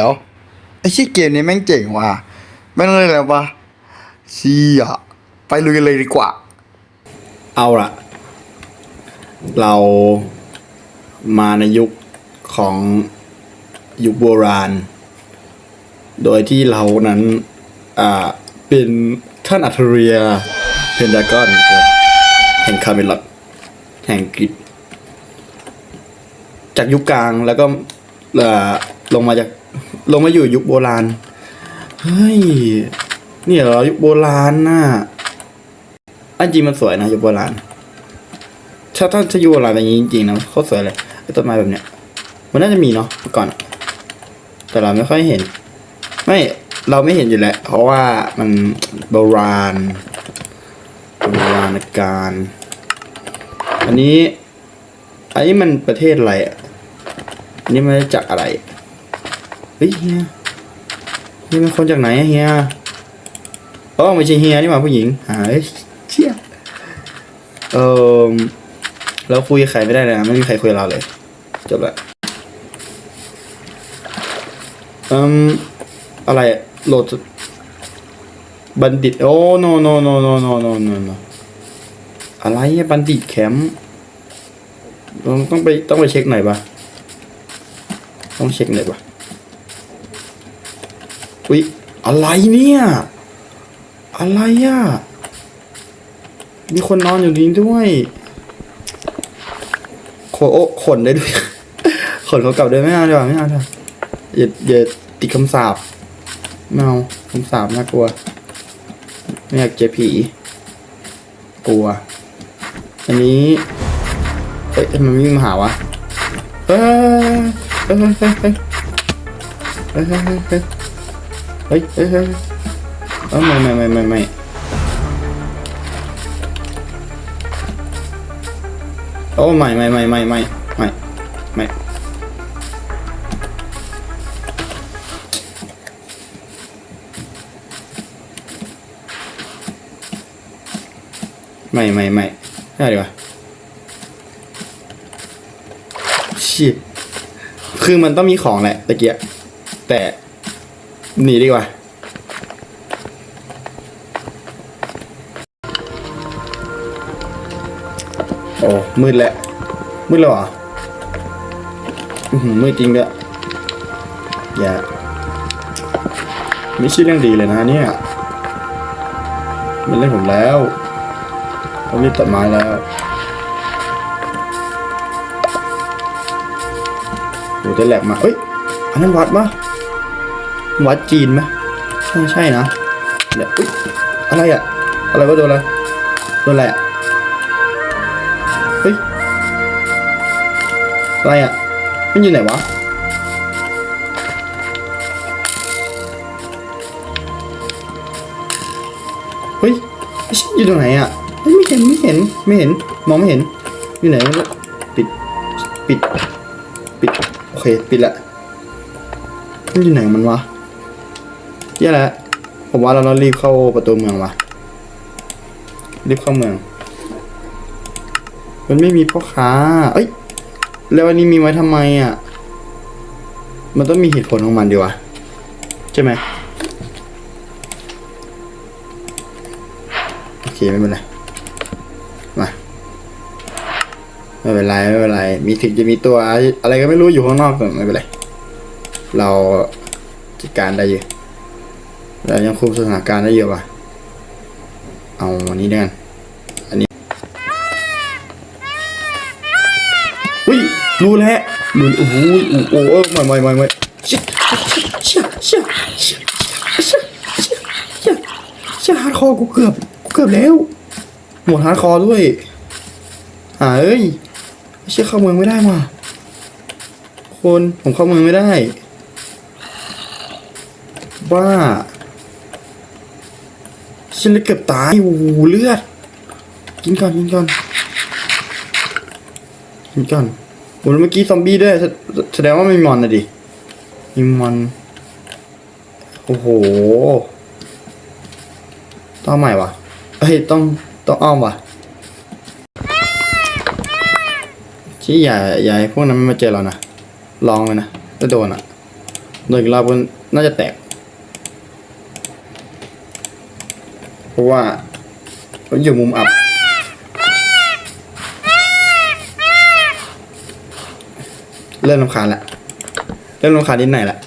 ดี๋ยวไอ้ชื่อเกมนี้แม่งเจ๋งว่ะแม่งเลยแล้วปะเชี่ยไปลุยเลยดีกว่า เอาละเรามาในยุคของยุคโบราณ โดยที่เรานั้นอ่าเป็นท่านอัธเรียเพนดากอนแห่งคาเมลอดแห่งกรีกจากยุคกลางแล้วก็ลงมาจาก ลงมาอยู่ยุคโบราณ เฮ้ย นี่เหรอยุคโบราณน่ะอันจริงมันสวยนะยุคโบราณ ถ้าถ้าถ้ายุคโบราณเป็นอย่างนี้จริงๆนะเขาสวยเลยไอ้ต้นไม้แบบเนี้ย มันน่าจะมีเนาะเมื่อก่อน แต่เราไม่ค่อยเห็น ไม่ เราไม่เห็นอยู่แล้ว เพราะว่ามันโบราณ โบราณการ อันนี้ อันนี้มันประเทศอะไรอะ อันนี้มันจากอะไร เฮ้ยเฮียเฮียเป็นคนจากไหนเฮียอ๋อไม่ใช่เฮียนี่หว่าผู้หญิงหายเชี่ยเออเราคุยใครไม่ได้เลยนะไม่มีใครคุยเราเลยจบละอืมอะไรโหลดบัณฑิตโอ้ no no no no no no no no อะไรบัณฑิตแคมป์ต้องต้องไปต้องไปเช็คหน่อยปะต้องเช็คหน่อยปะ อุ๊ยอะไรเนี่ย อะไรอะ มีคนนอนอยู่นี้ด้วยโขโอขนได้ด้วย ขนเขากลับด้วยไม่เอาดีกว่าไม่เอาดีกว่าอย่าอย่าติดคำสาปไม่เอาคำสาปน่ากลัว ไม่อยากเจอผีกลัว อันนี้เอ้ยทำไมวิ่งมาหาวะเฮ้ยเฮ้ยเฮ้ยเฮ้ยเฮ้ย เฮ้ยเฮ้ยเฮ้ยเฮ้ยเฮ้ยเฮ้ยเฮ้ยเอไม่ไม่ไม่ไม่ไม่โอ้ไม่ไม่ไม่ไม่ไม่ไม่ไม่ไม่ไม่ไม่ได้ดีกว่าชิคือมันต้องมีของแหละตะเกียบแต่ หนีดีกว่า โอ้ มืดแล้ว มืดแล้วเหรอ อือหือมืดจริงด้วยอย่าไม่ใช่เรื่องดีเลยนะเนี่ย มันเล่นผมแล้วต้องรีบตัดไม้แล้วโอ้จะแหลกมาเอ้ย อันนั้นวัดปะ วัดจีนไหมไม่ใช่นะเดี๋ยวอุ๊ยอะไรอะอะไรวะโดนอะไรโดนอะไรอะเฮ้ยอะไรอะมันอยู่ไหนวะเฮ้ยอยู่ตรงไหนอะไม่เห็นไม่เห็นไม่เห็นมองไม่เห็นอยู่ไหนวะปิดปิด ปิด โอเค ปิดละมันอยู่ไหนมันวะ แย่แล้วผมว่าเราต้องรีบเข้าประตูเมืองวะรีบเข้าเมือง มันไม่มีพ่อค้า เอ้ย แล้วอันนี้มีไว้ทำไมอะ มันต้องมีเหตุผลของมันดีวะ ใช่ไหมโอเคไม่เป็นไร มา ไม่เป็นไรไม่เป็นไร มีถึงจะมีตัวอะไรก็ไม่รู้อยู่ข้างนอกแต่ไม่เป็นไร เราจัดการได้อยู่ แต่ยังคุมสถานการณ์ได้เยอะว่ะ เอาอันนี้ด้วยกัน อันนี้วิ่งรู้แล้วมือโอ้โหโอ้โหใหม่ใหม่ใหม่ใหม่เชี่ยเชี่ยเชี่ยเชี่ยเชี่ยเชี่ยเชี่ยฮาร์ดคอร์กูเกือบกูเกือบแล้ว หมดฮาร์ดคอร์ด้วยอ่าเอ้ยไม่ใช่เข้าเมืองไม่ได้มาคนผมเข้าเมืองไม่ได้ บ้า เชี่ยเลยเกือบตายโอ้โหเลือด กินก่อนกินก่อนกินก่อนโอ้เมื่อกี้ซอมบี้ด้วย แสดงว่าไม่มีมอนนะดิมีมอน โอ้โห ต้องใหม่วะเอ้ย ต้อง ต้องอ้อมวะชี้อย่าอย่าให้พวกนั้นมันมาเจอเรานะ ลองเลยนะถ้าโดนอะ โดนอีกรอบก็น่าจะแตก เพราะว่ามันอยู่มุมอับ เริ่มรำคาญละเริ่มรำคาญนิดหน่อยละ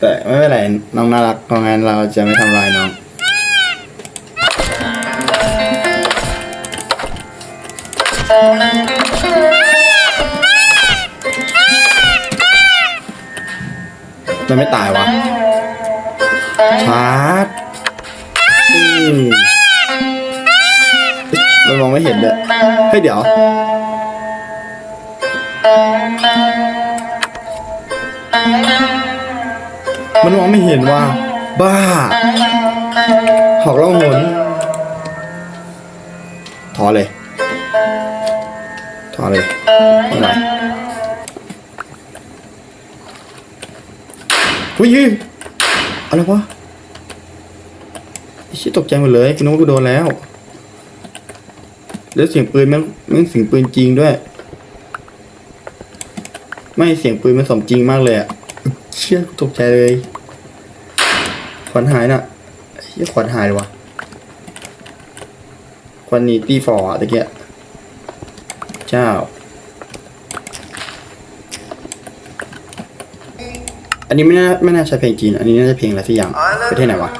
แต่ไม่เป็นไรน้องน่ารักเพราะงั้นเราจะไม่ทำลายน้องมันไม่ตายวะชาร์ มันมองไม่เห็นเลยเฮ้ยเดี๋ยว มันมองไม่เห็นว่า บ้า หอกล่องหนถอเลยถอเลยไม่ไหวอุ้ยอุ้ยอะไรวะ ชิตกใจหมดเลยกูนึกว่ากูโดนแล้ว แล้วเสียงปืนมันมันเสียงปืนจริงด้วย ไม่เสียงปืนมันสมจริงมากเลยอะเชี่ยตกใจเลยขวัญหายน่ะเชี่ยขวัญหายเลยวะขวัญหนีตีฟอร์อตะเกียเจ้า อันนี้ไม่น่าไม่น่าใช่เพลงจีน อันนี้น่าจะเพลงอะไรสักอย่างประเทศไหนวะ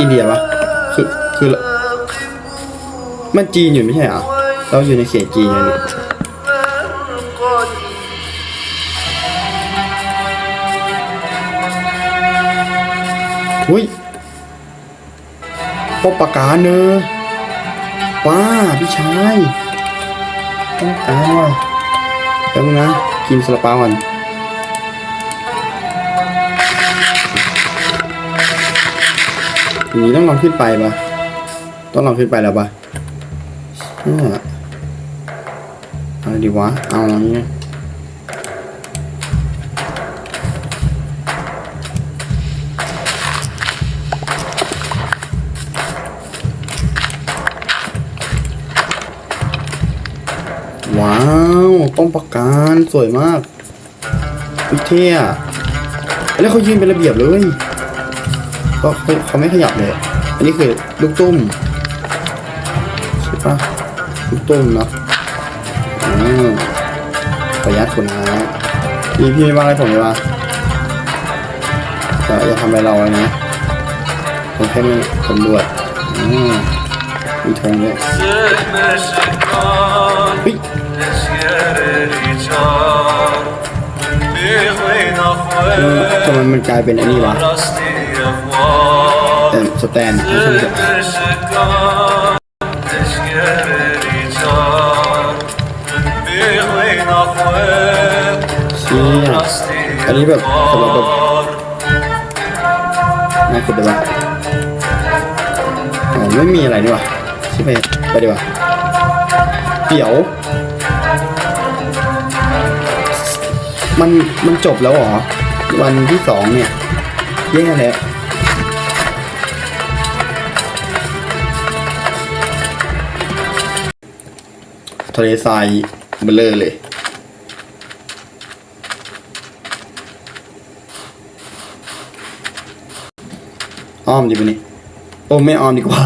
อินเดียปะคือคือ มันจีนอยู่ไม่ใช่เหรอเราอยู่ในเขตจีนอยู่นี่หุ้ยปอปากกาเนอะป้าพี่ชายต้องการว่ะแป๊บนึงนะกินสลับปาก่อน ทีนี้ต้องลองขึ้นไปปะต้องลองขึ้นไปแล้วปะเชื่ออะไรดีวะ เอาอันนี้นะว้าวป้องประการสวยมากวิเท่อะแล้วเขายืนเป็นระเบียบเลย ก็เขาเขาไม่ขยับเลย อันนี้คือลูกตุ้มใช่ปะลูกตุ้มเนาะอืมขออนุญาตคุณนะพี่พี่ไม่ว่าอะไรผมเลยว่าจะจะทำอะไรเราเลยนะผมแค่ไม่สำรวจอืมมีธงด้วยเฮ้ย ทำไมมันกลายเป็นอันนี้วะแต่สแตนไม่ใช่สแตนเชี่ยอันนี้แบบสำหรับแบบน่าคิดดีวะอ๋อไม่มีอะไรดีวะใช่ไหมไปดีวะเดี๋ยว มันมันจบแล้วเหรอ วันที่สองเนี่ยแย่แล้วทะเลทรายเบลอเลยอ้อมดีกว่านี้โอ้ไม่อ้อมดีกว่า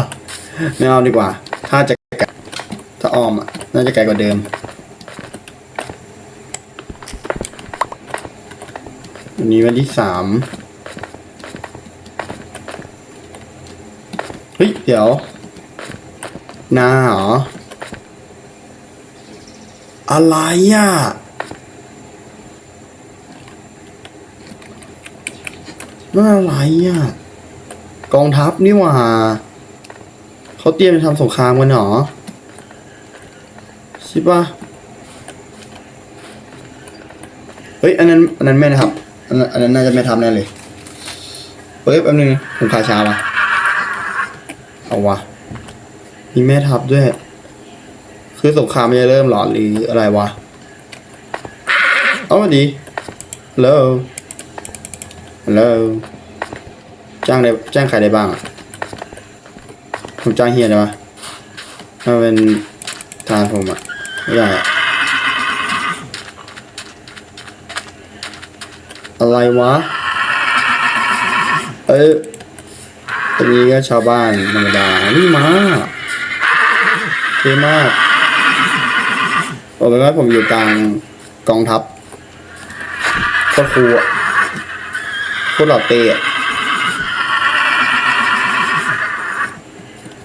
ไม่อ้อมดีกว่า ถ้าจะไกลถ้าอ้อมอะ น่าจะไกลกว่าเดิม วันนี้วันที่สามเฮ้ย เดี๋ยว นาเหรอ อะไรอะนั่นอะไรอะ กองทัพนี่หว่า เขาเตรียมจะทำสงครามกันเหรอ ใช่ปะเฮ้ย อันนั้น อันนั้นแม่นะครับ อันนั้นน่าจะไม่ทำแน่เลยเฮ้ยแป๊บนึงผมขาช้าวะเอาวะมีแม่ทัพด้วย คือสงครามมันจะเริ่มหรอหรืออะไรวะ เอามาดีฮัลโหลฮัลโหลจ้างได้จ้างใครได้บ้างอะผมจ้างเฮียได้ปะถ้าเป็นทานผมอะไม่ได้อะ อะไรวะ เอ้ยตรงนี้ก็ชาวบ้านธรรมดานี่มาเท่มากบอกเลยว่าผมอยู่กลางกองทัพโครคูลอะโคตรหล่อเตะอะ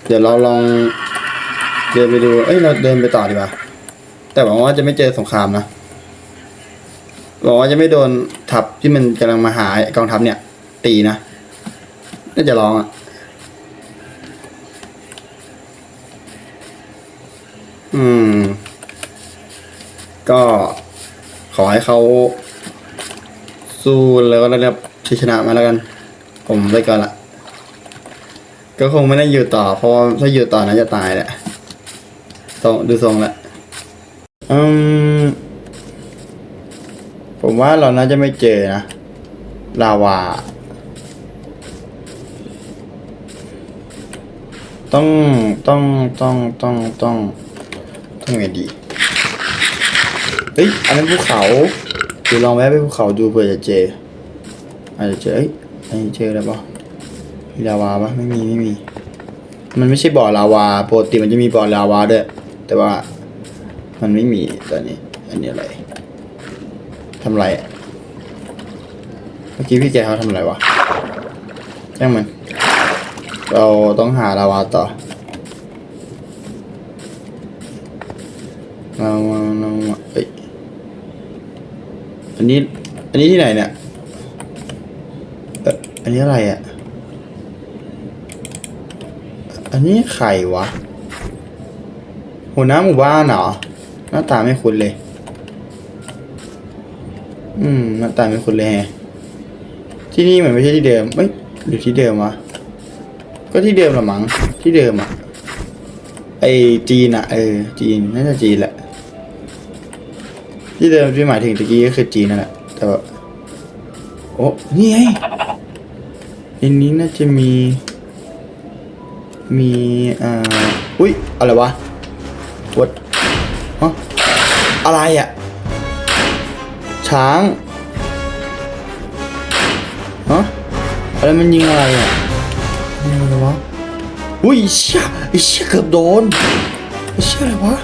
เดี๋ยวเราลองเดินไปดู เอ้ย เราเดินไปต่อดีกว่า แต่หวังว่าจะไม่เจอสงครามนะ หวังว่าจะไม่โดนทัพที่มันกำลังมาหากองทัพเนี่ย ตีนะ น่าจะร้องอะอืม ก็ขอให้เขาสู้แล้วก็ได้รับชัยชนะมาแล้วกัน ผมไปก่อนละก็คงไม่ได้อยู่ต่อ เพราะถ้าอยู่ต่อน่าจะตายแหละทรงดูทรงละอืม ผมว่าเราน่าจะไม่เจอนะลาวา ต้องต้องต้องต้องต้องต้องไงดีเฮ้ยอันนั้นภูเขาเดี๋ยวลองแวะไปภูเขาดูเผื่อจะเจออาจจะเจอเอ้ยอันนี้เจอแล้วปะมีลาวาปะไม่มีไม่มี มันไม่ใช่บ่อลาวาปกติมันจะมีบ่อลาวาด้วยแต่ว่ามันไม่มีตอนนี้อันนี้อะไร ทำไรเมื่อกี้พี่แกเขาทำไรวะแจ้งมัน เราต้องหาลาวาต่อลาวาลาวาเอ้ยอันนี้ อันนี้ที่ไหนเนี่ยเอออันนี้อะไรอะ อันนี้ใครวะหัวหน้าหมู่บ้านเหรอ หน้าตาไม่คุ้นเลย อืมหน้าตาไม่คุ้นเลยแฮที่นี่เหมือนไม่ใช่ที่เดิมเอ้ยหรือที่เดิมวะก็ที่เดิมละมั้งที่เดิมอะไอจีนอะเออจีนน่าจะจีนแหละ ที่เดิมที่หมายถึงตะกี้ก็คือจีนนั่นแหละแต่ว่าโอ้นี่ไงอันนี้น่าจะมี มีอ่าอุ้ยอะไรวะวัดฮะอะไรอะ ช้างฮะอะไรมันยิงอะไรอะยิงอะไรวะอุ้ยไอ้เชี่ยไอ้เชี่ยเกือบโดนไอ้เชี่ยอะไรวะ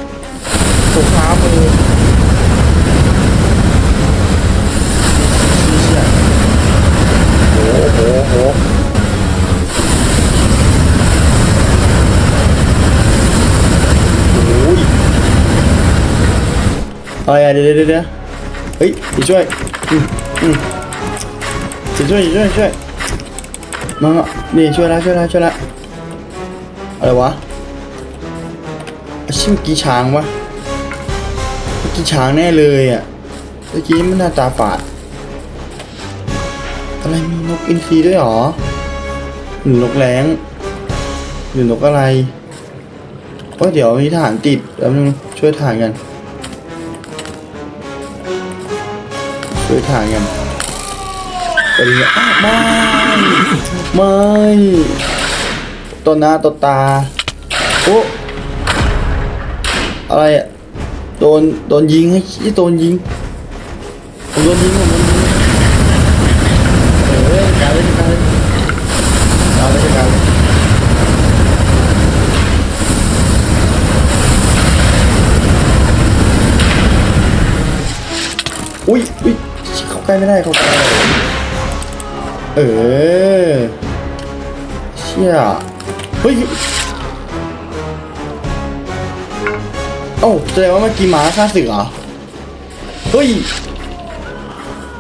สงครามเลยเชี่ยโอ้โหโอ้โหโอ้ยอะไรอะเดี๋ยวเดี๋ยว เฮ้ยเดี๋ยวช่วยอืมอืมเดี๋ยวช่วยเดี๋ยวช่วยช่วยมามานี่ช่วยล้วช่วยล้วช่วยล้วอะไรวะชิเมื่อกี้ช้างวะกี้ช้างแน่เลยอะเมื่อกี้มันหน้าตาฝาด อะไรมีนกอินทรีด้วยหรอหรือนกแร้งหรือนกอะไรว่าเดี๋ยวมีทหารติดแล้วนึงช่วยทหารกัน ด้วยทางกันไปเลยอ้าวไม่ ไม่ตัวหน้าตัวตา โอ้อะไรอะโดน โดนยิงไอ้โดนยิงผมโดนยิงผมโดนยิงเอ้ยการเล่นการเล่นการเล่นการเล่น อุ้ยอุ้ย เข้าใกล้ไม่ได้เข้าใกล้เออเชี่ยเฮ้ยเอ้แสดงว่าเมื่อกี้หมาฆ่าเหรอเฮ้ย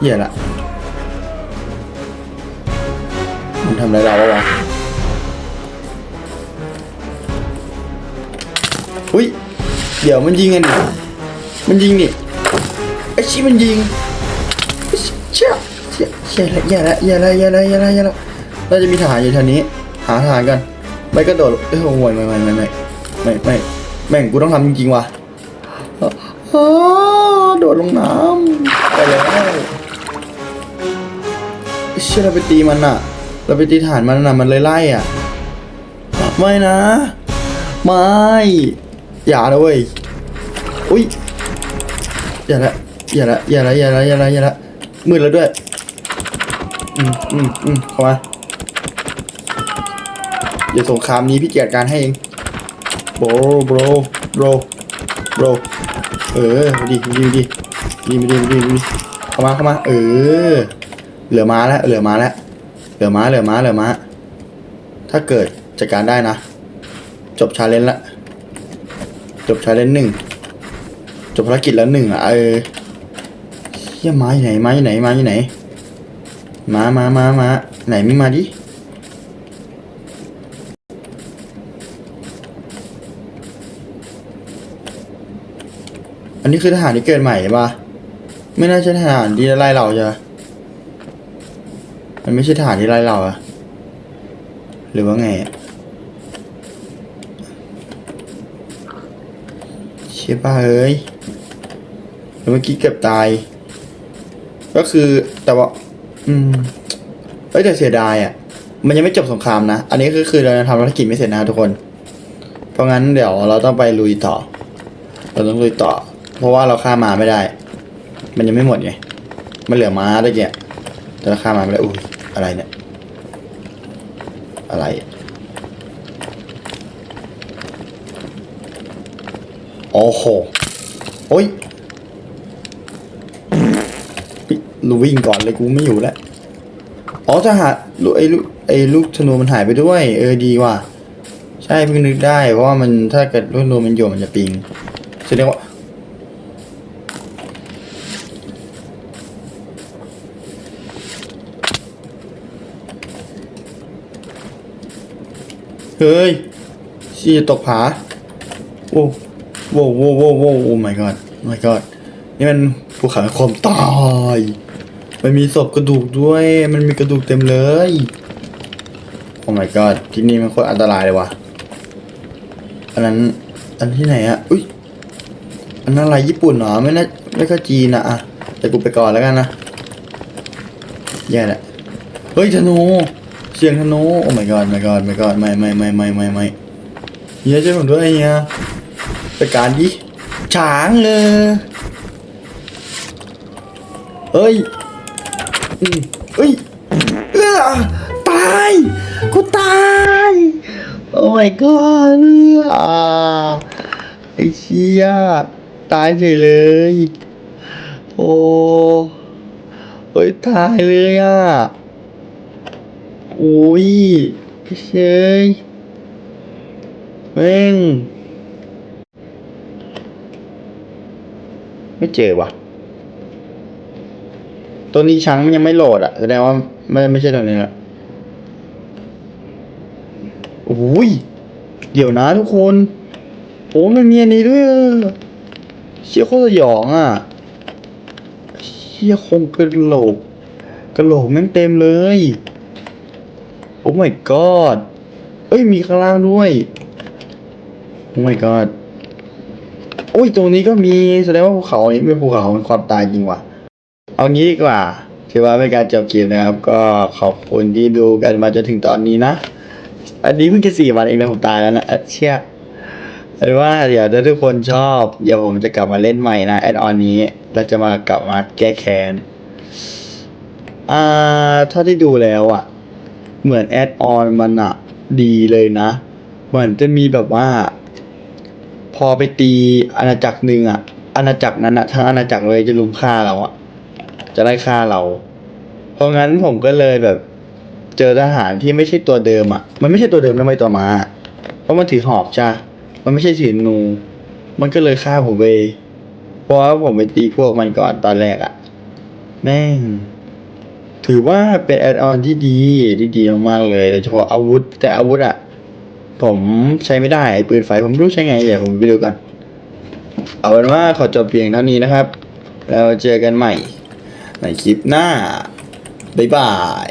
เหี้ยละมันทำอะไรเราวะวะอุ้ยเดี๋ยวมันยิงกันดิมันยิงดิไอ้ชิมันยิง เชี่ยเชี่ยละแย่ละแย่ละแย่ละแย่ละแย่ละน่าจะมีทหารอยู่แถวนี้ หาทหารกันไม่ก็โดดเอ้ยโอ้ยไม่ไม่ไม่ไม่ไม่ไม่แม่งกูต้องทำจริงๆว่ะโดดลงน้ำไปแล้วเชี่ยเราไปตีมันอะ เราไปตีฐานมันน่ะมันเลยไล่อะ ไม่นะ ไม่ อย่าเลยเว้ยอุ้ยอย่าละอย่าละอย่าละอย่าละอย่าละอย่าละมืดแล้วด้วย อืมอืมอืมเข้ามาเดี๋ยวสงครามนี้พี่จัดการให้เองโบรโบรโบรโบรเออมาดีมาดีมาดีดีมาดีดีมาดีเข้ามาเข้ามา เออ เหลือม้าแล้วเหลือม้าแล้วเหลือม้าเหลือม้าเหลือม้าถ้าเกิดจัดการได้นะ จบชาเลนจ์ละ จบชาเลนจ์หนึ่งจบภารกิจแล้วหนึ่งอะเออเฮียม้าอยู่ไหนม้าอยู่ไหนม้าอยู่ไหน มามามามาไหนไม่มาดิ อันนี้คือทหารที่เกิดใหม่ใช่ปะไม่น่าใช่ทหารที่ไล่เราใช่ปะมันไม่ใช่ทหารที่ไล่เราอะหรือว่าไงเชี่ยป้าเอ้ยแล้วเมื่อกี้เกือบตาย ก็คือแต่ว่า อืมเอ้ยแต่เสียดายอะมันยังไม่จบสงครามนะ อันนี้ก็คือเรายังทำภารกิจไม่เสร็จนะทุกคน เพราะงั้นเดี๋ยวเราต้องไปลุยต่อ เราต้องลุยต่อ เพราะว่าเราฆ่ามาไม่ได้ มันยังไม่หมดไง มันเหลือม้าตะเกียแต่เราฆ่ามาไม่ได้อุ้ยอะไรเนี่ย อะไร โอ้โห โอ้ย รูวิ่งก่อนเลยกูไม่อยู่แล้วอ๋อทหารลูกไอ้ลูกไอ้ลูกธนูมันหายไปด้วย เออดีว่ะใช่เพิ่งนึกได้เพราะว่ามันถ้าเกิดลูกธนูมันอยู่มันจะปิงแสดงว่าเฮ้ยชี้ตกผาโอ้โว้โว้โว้โว้โอ้ my god my god นี่มันภูเขาความตาย มันมีศพกระดูกด้วย มันมีกระดูกเต็มเลย โอ้ my god ที่นี่มันโคตรอันตรายเลยว่ะ อันนั้น อันที่ไหนอะอุ้ย อันนั้นอะไรญี่ปุ่นเหรอ ไม่น่าไม่ก็จีนอะอะแต่กูไปก่อนแล้วกันนะ แย่แหละ เฮ้ยธนู เสียงธนู โอ้ my god my god my god ไม่ไม่ไม่ไม่ไม่ไม่เฮียช่วยผมด้วยเฮียไปการดิฉางเลย เฮ้ย อืมเฮ้ยเออตายกูตาย โอ้ my god อ่าไอ้เชี่ยตายเฉยเลย โอ้เฮ้ยตายเลยอะโอ้ยเชยแม่งไม่เจอว่ะ ตัวนี้ช้างมันยังไม่โหลดอะแสดงว่าไม่ไม่ใช่ตัวนี้ละโอ้ยเดี๋ยวนะทุกคน โอ้มันมีอันนี้ด้วยเชี่ยโคตรสยองอะเชี่ยคงกระโหลกกระโหลกแม่งเต็มเลย โอ้ my god เอ้ยมีข้างล่างด้วย โอ้ my god โอ้ยตรงนี้ก็มีแสดงว่าภูเขานี้เป็นภูเขาของความตายจริงว่ะ เอางี้ดีกว่าถือว่าเป็นการจบคลิปนะครับ ก็ขอบคุณที่ดูกันมาจนถึงตอนนี้นะ อันนี้เพิ่งแค่สี่วันเองนะผมตายแล้วนะเอ้ยเชี่ยเอาเป็นว่าเดี๋ยวถ้าทุกคนชอบเดี๋ยวผมจะกลับมาเล่นใหม่นะแอดออนนี้เราจะมากลับมาแก้แค้นอ่าถ้าได้ดูแล้วอะ เหมือนแอดออนมันอะดีเลยนะ เหมือนจะมีแบบว่า พอไปตีอาณาจักรหนึ่งอะอาณาจักรนั้นอะทั้งอาณาจักรเลยจะลุมฆ่าเราอะ จะไล่ฆ่าเรา เพราะงั้นผมก็เลยแบบ เจอทหารที่ไม่ใช่ตัวเดิมอะ มันไม่ใช่ตัวเดิมนะไม่ตัวมา เพราะมันถือหอกจ้ะมันไม่ใช่ถือนูมันก็เลยฆ่าผมไปเพราะว่าผมไปตีพวกมันก่อนตอนแรกอะแม่ง ถือว่าเป็นแอดออนที่ดีที่ดีมากๆเลยโดยเฉพาะอาวุธ แต่อาวุธอะผมใช้ไม่ได้ปืนไฟผมรู้ใช้ไงเดี๋ยวผมไปดูกัน เอาเป็นว่าขอจบเพียงเท่านี้นะครับ แล้วเจอกันใหม่ ในคลิปหน้า บ๊ายบาย